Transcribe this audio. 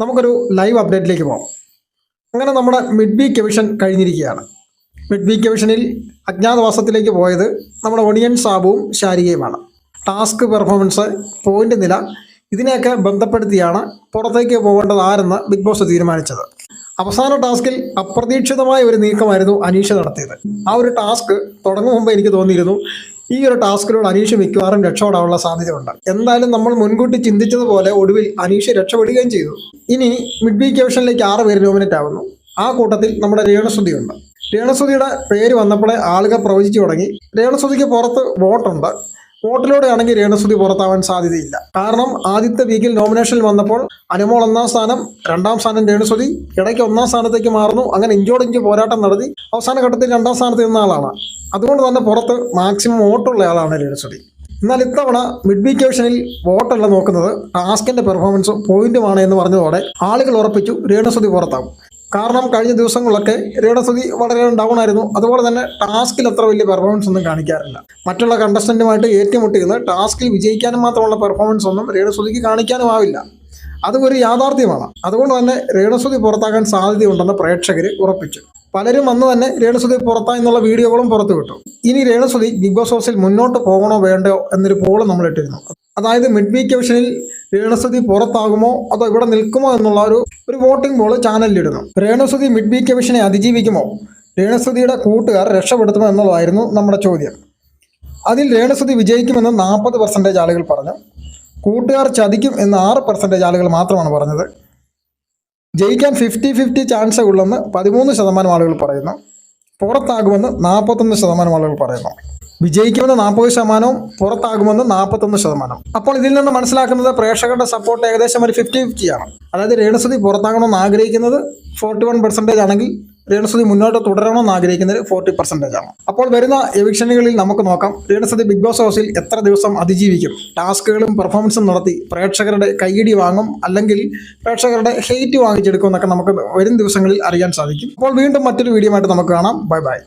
നമുക്കൊരു ലൈവ് അപ്ഡേറ്റിലേക്ക് പോകാം അങ്ങനെ നമ്മുടെ മിഡ് വീക്ക് എവിഷൻ കഴിഞ്ഞിരിക്കുകയാണ്. മിഡ് വീക്ക് എവിഷനിൽ അജ്ഞാതവാസത്തിലേക്ക് പോയത് നമ്മുടെ ഒണിയൻ സാബുവും ശാരികയുമാണ്. ടാസ്ക് പെർഫോമൻസ് പോയിന്റ് നില ഇതിനെയൊക്കെ ബന്ധപ്പെടുത്തിയാണ് പുറത്തേക്ക് പോകേണ്ടത് ആരെന്ന് ബിഗ് ബോസ് തീരുമാനിച്ചത്. അവസാന ടാസ്കിൽ അപ്രതീക്ഷിതമായ ഒരു നീക്കമായിരുന്നു അനീഷ നടത്തിയത്. ആ ഒരു ടാസ്ക് തുടങ്ങും മുമ്പ് എനിക്ക് തോന്നിയിരുന്നു ഈ ഒരു ടാസ്കിലൂടെ അനീഷ് മിക്കവാറും രക്ഷപ്പെടാനുള്ള സാധ്യതയുണ്ട്. എന്തായാലും നമ്മൾ മുൻകൂട്ടി ചിന്തിച്ചതുപോലെ ഒടുവിൽ അനീഷ് രക്ഷപ്പെടുകയും ചെയ്തു. ഇനി മിഡ് വീക്ക് എവിഷനിലേക്ക് ആറ് പേര് നോമിനേറ്റ് ആവുന്നു. ആ കൂട്ടത്തിൽ നമ്മുടെ രേണസുതിയുണ്ട്. രേണസുതിയുടെ പേര് വന്നപ്പോഴേ ആളുകൾ പ്രവചിച്ചു തുടങ്ങി. രേണസുതിക്ക് പുറത്ത് വോട്ടുണ്ട്. വോട്ടിലൂടെ ആണെങ്കിൽ രേണുസുതി പുറത്താവാൻ സാധ്യതയില്ല. കാരണം ആദ്യത്തെ വീക്കിൽ നോമിനേഷനിൽ വന്നപ്പോൾ അനുമോൾ ഒന്നാം സ്ഥാനം രണ്ടാം സ്ഥാനം രേണുസുതി ഇടയ്ക്ക് ഒന്നാം സ്ഥാനത്തേക്ക് മാറുന്നു. അങ്ങനെ ഇഞ്ചോടിഞ്ച് പോരാട്ടം നടത്തി അവസാന ഘട്ടത്തിൽ രണ്ടാം സ്ഥാനത്ത് നിന്ന ആളാണ്. അതുകൊണ്ട് തന്നെ പുറത്ത് മാക്സിമം വോട്ടുള്ള ആളാണ് രേണുസുതി എന്നാൽ ഇത്തവണ മിഡ് വീക്ക് ഓപ്ഷനിൽ വോട്ടല്ല നോക്കുന്നത്. ടാസ്കിന്റെ പെർഫോമൻസും പോയിന്റുമാണ് എന്ന് പറഞ്ഞതോടെ ആളുകൾ ഉറപ്പിച്ചു രേണുസുതി പുറത്താകും കാരണം കഴിഞ്ഞ ദിവസങ്ങളിലൊക്കെ രേണുസുതി വളരെ ഡൗൺ ആയിരുന്നു. അതുപോലെ തന്നെ ടാസ്കിൽ അത്ര വലിയ പെർഫോമൻസ് ഒന്നും കാണിക്കാറില്ല. മറ്റുള്ള കണ്ടസ്റ്റന്റുമായിട്ട് ഏറ്റുമുട്ടിയിരുന്ന് ടാസ്കിൽ വിജയിക്കാനും മാത്രമുള്ള പെർഫോമൻസ് ഒന്നും രേണുസുതിക്ക് കാണിക്കാനും ആവില്ല. അത് ഒരു യാഥാർത്ഥ്യമാണ്. അതുകൊണ്ട് തന്നെ രേണുസുതി പുറത്താകാൻ സാധ്യതയുണ്ടെന്ന് പ്രേക്ഷകർ ഉറപ്പിച്ചു. പലരും അന്ന് തന്നെ രേണുസുതി പുറത്താ എന്നുള്ള വീഡിയോകളും പുറത്തു വിട്ടു. ഇനി രേണുസുതി ബിഗ് ബോസ് ഹൗസിൽ മുന്നോട്ട് പോകണോ വേണ്ടയോ എന്നൊരു പോൾ നമ്മൾ ഇട്ടിരുന്നു അതായത് മിഡ് വീക്ക് ഓപ്ഷനിൽ രേണുസുതി പുറത്താകുമോ അതോ ഇവിടെ നിൽക്കുമോ എന്നുള്ള ഒരു ഒരു വോട്ടിംഗ് പോൾ ചാനലിലിടുന്നു. രേണുസുതി മിഡ് വീക്ക് ഓപ്ഷനെ അതിജീവിക്കുമോ? രേണുസുതിയുടെ കൂട്ടുകാർ രക്ഷപ്പെടുത്തുമോ എന്നുള്ളതായിരുന്നു നമ്മുടെ ചോദ്യം. അതിൽ രേണുസുതി വിജയിക്കുമെന്ന് നാൽപ്പത് പെർസെന്റേജ് ആളുകൾ പറഞ്ഞു. കൂട്ടുകാർ ചതിക്കും എന്ന് ആറ് പെർസെന്റേജ് ആളുകൾ മാത്രമാണ് പറഞ്ഞത്. ജയിക്കാൻ ഫിഫ്റ്റി ഫിഫ്റ്റി ചാൻസേ ഉള്ളെന്ന് പതിമൂന്ന് ശതമാനം ആളുകൾ പറയുന്നു. പുറത്താകുമെന്ന് നാൽപ്പത്തൊന്ന് ശതമാനം ആളുകൾ പറയുന്നു. വിജയിക്കുമെന്ന് നാൽപ്പത് ശതമാനവും പുറത്താകുമെന്ന് നാൽപ്പത്തൊന്ന് ശതമാനം. അപ്പോൾ ഇതിൽ നിന്ന് മനസ്സിലാക്കുന്നത് പ്രേക്ഷകരുടെ സപ്പോർട്ട് ഏകദേശം ഒരു ഫിഫ്റ്റി ഫിഫ്റ്റിയാണ് അതായത് രേണുസുതി പുറത്താകണമെന്ന് ആഗ്രഹിക്കുന്നത് ഫോർട്ടി വൺ പെർസെന്റേജ് ആണെങ്കിൽ രേണുസുതി മുന്നോട്ട് തുടരണമെന്ന് ആഗ്രഹിക്കുന്നത് ഫോർട്ടി പെർസെന്റേജ് ആണ്. അപ്പോൾ വരുന്ന എവിക്ഷനുകളിൽ നമുക്ക് നോക്കാം. രേണുസുതി ബിഗ് ബോസ് ഹൗസിൽ എത്ര ദിവസം അതിജീവിക്കും? ടാസ്കുകളും പെർഫോമൻസും നടത്തി പ്രേക്ഷകരുടെ കൈയിടി വാങ്ങും അല്ലെങ്കിൽ പ്രേക്ഷകരുടെ ഹെയ്റ്റ് വാങ്ങിച്ചെടുക്കും എന്നൊക്കെ നമുക്ക് വരും ദിവസങ്ങളിൽ അറിയാൻ സാധിക്കും. അപ്പോൾ വീണ്ടും മറ്റൊരു വീഡിയോ ആയിട്ട് നമുക്ക് കാണാം. Bye bye